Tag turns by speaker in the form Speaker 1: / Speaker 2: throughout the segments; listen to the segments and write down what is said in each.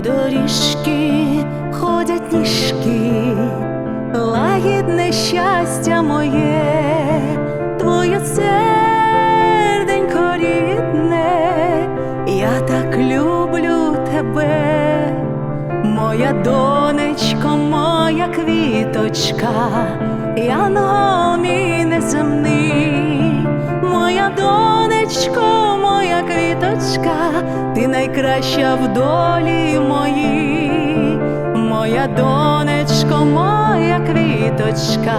Speaker 1: доріжки ходять ніжки, лагідне щастя моє, твоє серденько рідне, я так люблю тебе, моя донечко, моя квіточка, янгол мій неземний, моя донечко, моя квіточка, найкраща в долі моїй, моя донечко, моя квіточка,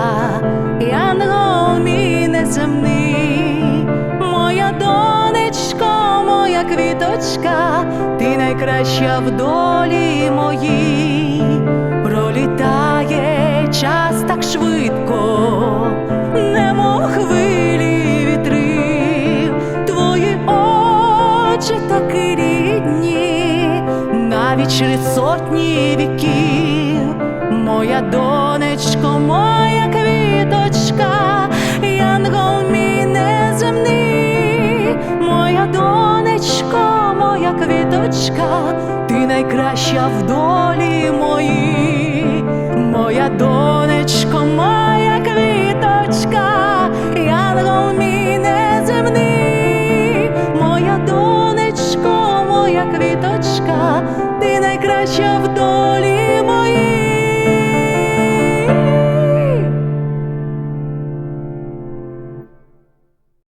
Speaker 1: янгол мій неземний, моя донечко, моя квіточка, ти найкраща в долі моїй, пролітає час так швидко, немов хвилі вітрів, твої очі навіть через сотні віків, моя донечко, моя квіточка, янгол мій неземний, моя донечко, моя квіточка, ти найкраща в долі моїй, моя донечко, моя квіточка, квіточка, найкраща в долі моїй.